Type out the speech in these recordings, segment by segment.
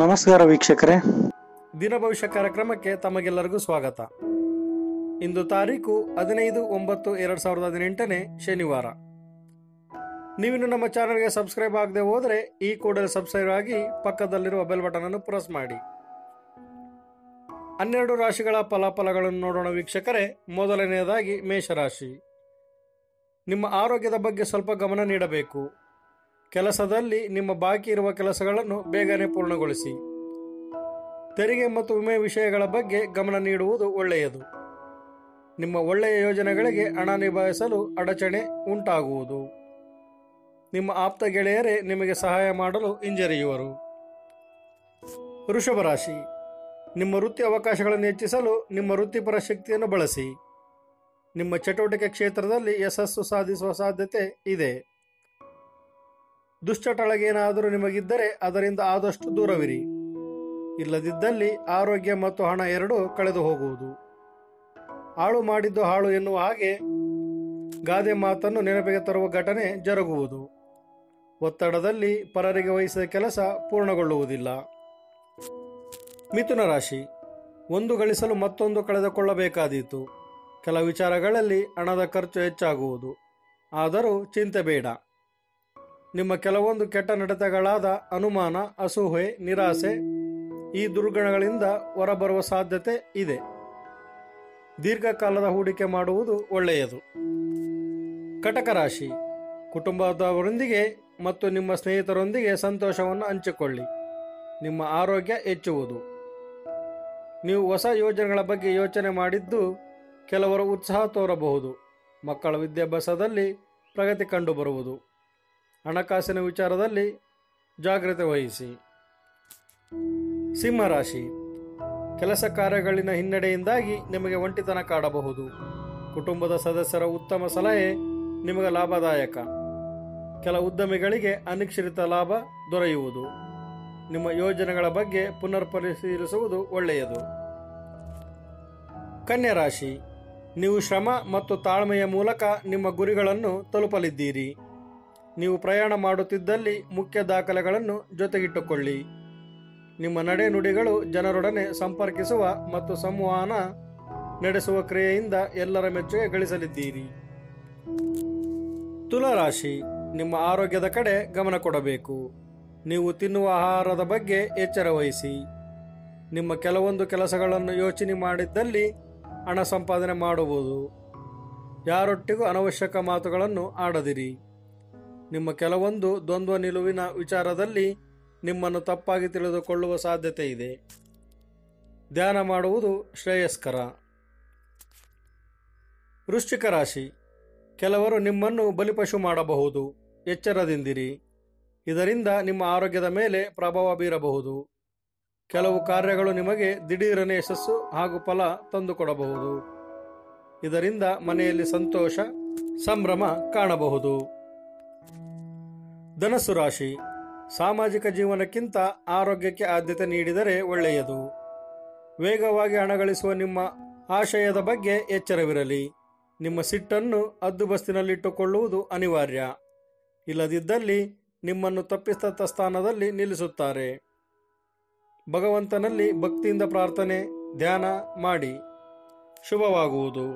ನಮಸ್ಕಾರ ವೀಕ್ಷಕರೇ. ದಿನ ಭವಿಷ್ಯ ಕಾರ್ಯಕ್ರಮಕ್ಕೆ ತಮಗೆಲ್ಲರಿಗೂ ಸ್ವಾಗತ. ಇಂದು ತಾರೀಕು ಹದಿನೈದು ಒಂಬತ್ತು ಎರಡು ಸಾವಿರದ ಹದಿನೆಂಟನೇ ಶನಿವಾರ. ನೀವಿನ್ನು ನಮ್ಮ ಚಾನಲ್ಗೆ ಸಬ್ಸ್ಕ್ರೈಬ್ ಆಗದೆ ಹೋದರೆ ಈ ಕೂಡಲೇ ಸಬ್ಸ್ಕ್ರೈಬ್ ಆಗಿ ಪಕ್ಕದಲ್ಲಿರುವ ಬೆಲ್ ಬಟನ್ ಅನ್ನು ಪ್ರೆಸ್ ಮಾಡಿ. ಹನ್ನೆರಡು ರಾಶಿಗಳ ಫಲಾಫಲಗಳನ್ನು ನೋಡೋಣ ವೀಕ್ಷಕರೇ. ಮೊದಲನೆಯದಾಗಿ ಮೇಷರಾಶಿ. ನಿಮ್ಮ ಆರೋಗ್ಯದ ಬಗ್ಗೆ ಸ್ವಲ್ಪ ಗಮನ ನೀಡಬೇಕು. ಕೆಲಸದಲ್ಲಿ ನಿಮ್ಮ ಬಾಕಿ ಇರುವ ಕೆಲಸಗಳನ್ನು ಬೇಗನೆ ಪೂರ್ಣಗೊಳಿಸಿ. ತೆರಿಗೆ ಮತ್ತು ವಿಮೆ ವಿಷಯಗಳ ಬಗ್ಗೆ ಗಮನ ನೀಡುವುದು ಒಳ್ಳೆಯದು. ನಿಮ್ಮ ಒಳ್ಳೆಯ ಯೋಜನೆಗಳಿಗೆ ಹಣ ನಿಭಾಯಿಸಲು ಅಡಚಣೆ ಉಂಟಾಗುವುದು. ನಿಮ್ಮ ಆಪ್ತ ಗೆಳೆಯರೇ ನಿಮಗೆ ಸಹಾಯ ಮಾಡಲು ಹಿಂಜರಿಯುವರು. ವೃಷಭ ರಾಶಿ. ನಿಮ್ಮ ವೃತ್ತಿ ಅವಕಾಶಗಳನ್ನು ಹೆಚ್ಚಿಸಲು ನಿಮ್ಮ ವೃತ್ತಿಪರ ಶಕ್ತಿಯನ್ನು ಬಳಸಿ. ನಿಮ್ಮ ಚಟುವಟಿಕೆ ಕ್ಷೇತ್ರದಲ್ಲಿ ಯಶಸ್ಸು ಸಾಧಿಸುವ ಸಾಧ್ಯತೆ ಇದೆ. ದುಶ್ಚಟಳಗೇನಾದರೂ ನಿಮಗಿದ್ದರೆ ಅದರಿಂದ ಆದಷ್ಟು ದೂರವಿರಿ. ಇಲ್ಲದಿದ್ದಲ್ಲಿ ಆರೋಗ್ಯ ಮತ್ತು ಹಣ ಎರಡೂ ಕಳೆದು ಹೋಗುವುದು. ಹಾಳು ಮಾಡಿದ್ದು ಹಾಳು ಎನ್ನುವ ಹಾಗೆ ಗಾದೆ ಮಾತನ್ನು ನೆನಪಿಗೆ ತರುವ ಘಟನೆ ಜರುಗುವುದು. ಒತ್ತಡದಲ್ಲಿ ಪರರಿಗೆ ವಹಿಸಿದ ಕೆಲಸ ಪೂರ್ಣಗೊಳ್ಳುವುದಿಲ್ಲ. ಮಿಥುನ ರಾಶಿ. ಒಂದು ಗಳಿಸಲು ಮತ್ತೊಂದು ಕಳೆದುಕೊಳ್ಳಬೇಕಾದೀತು. ಕೆಲ ವಿಚಾರಗಳಲ್ಲಿ ಹಣದ ಖರ್ಚು ಹೆಚ್ಚಾಗುವುದು. ಆದರೂ ಚಿಂತೆ ಬೇಡ. ನಿಮ್ಮ ಕೆಲವೊಂದು ಕೆಟ್ಟ ನಡತೆಗಳಾದ ಅನುಮಾನ, ಅಸೂಹೆ, ನಿರಾಸೆ ಈ ದುರ್ಗುಣಗಳಿಂದ ಹೊರಬರುವ ಸಾಧ್ಯತೆ ಇದೆ. ದೀರ್ಘಕಾಲದ ಹೂಡಿಕೆ ಮಾಡುವುದು ಒಳ್ಳೆಯದು. ಕಟಕ ರಾಶಿ, ಕುಟುಂಬದವರೊಂದಿಗೆ ಮತ್ತು ನಿಮ್ಮ ಸ್ನೇಹಿತರೊಂದಿಗೆ ಸಂತೋಷವನ್ನು ಹಂಚಿಕೊಳ್ಳಿ. ನಿಮ್ಮ ಆರೋಗ್ಯ ಹೆಚ್ಚುವುದು. ನೀವು ಹೊಸ ಯೋಜನೆಗಳ ಬಗ್ಗೆ ಯೋಚನೆ ಮಾಡಿದ್ದು ಕೆಲವರು ಉತ್ಸಾಹ ತೋರಬಹುದು. ಮಕ್ಕಳ ವಿದ್ಯಾಭ್ಯಾಸದಲ್ಲಿ ಪ್ರಗತಿ ಕಂಡುಬರುವುದು. ಹಣಕಾಸಿನ ವಿಚಾರದಲ್ಲಿ ಜಾಗ್ರತೆ ವಹಿಸಿ. ಸಿಂಹರಾಶಿ ಕೆಲಸ ಕಾರ್ಯಗಳಿನ ಹಿನ್ನಡೆಯಿಂದಾಗಿ ನಿಮಗೆ ಒಂಟಿತನ ಕಾಡಬಹುದು. ಕುಟುಂಬದ ಸದಸ್ಯರ ಉತ್ತಮ ಸಲಹೆ ನಿಮಗೆ ಲಾಭದಾಯಕ. ಕೆಲ ಉದ್ಯಮಿಗಳಿಗೆ ಅನಿಶ್ಚಿತ ಲಾಭ ದೊರೆಯುವುದು. ನಿಮ್ಮ ಯೋಜನೆಗಳ ಬಗ್ಗೆ ಪುನರ್ ಪರಿಶೀಲಿಸುವುದು ಒಳ್ಳೆಯದು ಕನ್ಯರಾಶಿ ನೀವು ಶ್ರಮ ಮತ್ತು ತಾಳ್ಮೆಯ ಮೂಲಕ ನಿಮ್ಮ ಗುರಿಗಳನ್ನು ತಲುಪಲಿದ್ದೀರಿ. ನೀವು ಪ್ರಯಾಣ ಮಾಡುತ್ತಿದ್ದಲ್ಲಿ ಮುಖ್ಯ ದಾಖಲೆಗಳನ್ನು ಜೊತೆಗಿಟ್ಟುಕೊಳ್ಳಿ. ನಿಮ್ಮ ನಡೆ ನುಡಿಗಳು ಜನರೊಡನೆ ಸಂಪರ್ಕಿಸುವ ಮತ್ತು ಸಂವಹನ ನಡೆಸುವ ಕ್ರಿಯೆಯಿಂದ ಎಲ್ಲರ ಮೆಚ್ಚುಗೆ ಗಳಿಸಲಿದ್ದೀರಿ. ತುಲರಾಶಿ, ನಿಮ್ಮ ಆರೋಗ್ಯದ ಕಡೆ ಗಮನ ಕೊಡಬೇಕು. ನೀವು ತಿನ್ನುವ ಆಹಾರದ ಬಗ್ಗೆ ಎಚ್ಚರ ವಹಿಸಿ. ನಿಮ್ಮ ಕೆಲವೊಂದು ಕೆಲಸಗಳನ್ನು ಯೋಚನೆ ಮಾಡಿದ್ದಲ್ಲಿ ಹಣ ಸಂಪಾದನೆ ಮಾಡುವುದು. ಯಾರೊಟ್ಟಿಗೂ ಅನವಶ್ಯಕ ಮಾತುಗಳನ್ನು ಆಡದಿರಿ. ನಿಮ್ಮ ಕೆಲವೊಂದು ದ್ವಂದ್ವ ನಿಲುವಿನ ವಿಚಾರದಲ್ಲಿ ನಿಮ್ಮನ್ನು ತಪ್ಪಾಗಿ ತಿಳಿದುಕೊಳ್ಳುವ ಸಾಧ್ಯತೆ ಇದೆ. ಧ್ಯಾನ ಮಾಡುವುದು ಶ್ರೇಯಸ್ಕರ. ವೃಶ್ಚಿಕ ರಾಶಿ. ಕೆಲವರು ನಿಮ್ಮನ್ನು ಬಲಿಪಶು ಮಾಡಬಹುದು. ಎಚ್ಚರದಿಂದಿರಿ. ಇದರಿಂದ ನಿಮ್ಮ ಆರೋಗ್ಯದ ಮೇಲೆ ಪ್ರಭಾವ ಬೀರಬಹುದು. ಕೆಲವು ಕಾರ್ಯಗಳು ನಿಮಗೆ ದಿಢೀರನೆ ಯಶಸ್ಸು ಹಾಗೂ ಫಲ ತಂದುಕೊಡಬಹುದು. ಇದರಿಂದ ಮನೆಯಲ್ಲಿ ಸಂತೋಷ, ಸಂಭ್ರಮ ಕಾಣಬಹುದು. ಧನಸ್ಸು ರಾಶಿ. ಸಾಮಾಜಿಕ ಜೀವನಕ್ಕಿಂತ ಆರೋಗ್ಯಕ್ಕೆ ಆದ್ಯತೆ ನೀಡಿದರೆ ಒಳ್ಳೆಯದು. ವೇಗವಾಗಿ ಹಣ ಗಳಿಸುವ ನಿಮ್ಮ ಆಶಯದ ಬಗ್ಗೆ ಎಚ್ಚರವಿರಲಿ. ನಿಮ್ಮ ಸಿಟ್ಟನ್ನು ಅದ್ದುಬಸ್ತಿನಲ್ಲಿಟ್ಟುಕೊಳ್ಳುವುದು ಅನಿವಾರ್ಯ. ಇಲ್ಲದಿದ್ದಲ್ಲಿ ನಿಮ್ಮನ್ನು ತಪ್ಪಿಸ್ತ ಸ್ಥಾನದಲ್ಲಿ ನಿಲ್ಲಿಸುತ್ತಾರೆ. ಭಗವಂತನಲ್ಲಿ ಭಕ್ತಿಯಿಂದ ಪ್ರಾರ್ಥನೆ, ಧ್ಯಾನ ಮಾಡಿ. ಶುಭವಾಗುವುದು.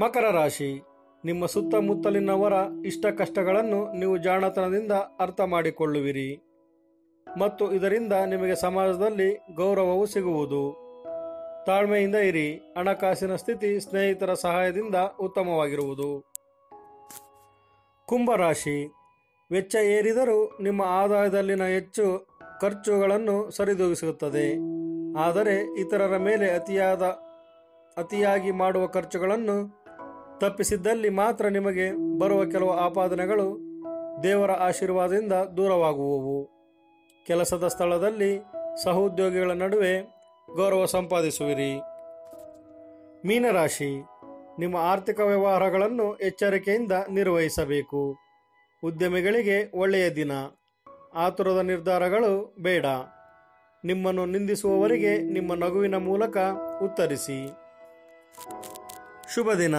ಮಕರ ರಾಶಿ. ನಿಮ್ಮ ಸುತ್ತಮುತ್ತಲಿನವರ ಇಷ್ಟ ಕಷ್ಟಗಳನ್ನು ನೀವು ಜಾಣತನದಿಂದ ಅರ್ಥ ಮಾಡಿಕೊಳ್ಳುವಿರಿ. ಮತ್ತು ಇದರಿಂದ ನಿಮಗೆ ಸಮಾಜದಲ್ಲಿ ಗೌರವವು ಸಿಗುವುದು. ತಾಳ್ಮೆಯಿಂದ ಇರಿ. ಹಣಕಾಸಿನ ಸ್ಥಿತಿ ಸ್ನೇಹಿತರ ಸಹಾಯದಿಂದ ಉತ್ತಮವಾಗಿರುವುದು. ಕುಂಭರಾಶಿ. ವೆಚ್ಚ ಏರಿದರೂ ನಿಮ್ಮ ಆದಾಯದಲ್ಲಿನ ಹೆಚ್ಚು ಖರ್ಚುಗಳನ್ನು ಸರಿದೂಗಿಸುತ್ತದೆ. ಆದರೆ ಇತರರ ಮೇಲೆ ಅತಿಯಾದ, ಅತಿಯಾಗಿ ಮಾಡುವ ಖರ್ಚುಗಳನ್ನು ತಪ್ಪಿಸಿದ್ದಲ್ಲಿ ಮಾತ್ರ ನಿಮಗೆ ಬರುವ ಕೆಲವು ಆಪಾದನೆಗಳು ದೇವರ ಆಶೀರ್ವಾದದಿಂದ ದೂರವಾಗುವವು. ಕೆಲಸದ ಸ್ಥಳದಲ್ಲಿ ಸಹೋದ್ಯೋಗಿಗಳ ನಡುವೆ ಗೌರವ ಸಂಪಾದಿಸುವಿರಿ. ಮೀನರಾಶಿ, ನಿಮ್ಮ ಆರ್ಥಿಕ ವ್ಯವಹಾರಗಳನ್ನು ಎಚ್ಚರಿಕೆಯಿಂದ ನಿರ್ವಹಿಸಬೇಕು. ಉದ್ಯಮಿಗಳಿಗೆ ಒಳ್ಳೆಯ ದಿನ. ಆತುರದ ನಿರ್ಧಾರಗಳು ಬೇಡ. ನಿಮ್ಮನ್ನು ನಿಂದಿಸುವವರಿಗೆ ನಿಮ್ಮ ನಗುವಿನ ಮೂಲಕ ಉತ್ತರಿಸಿ. ಶುಭ ದಿನ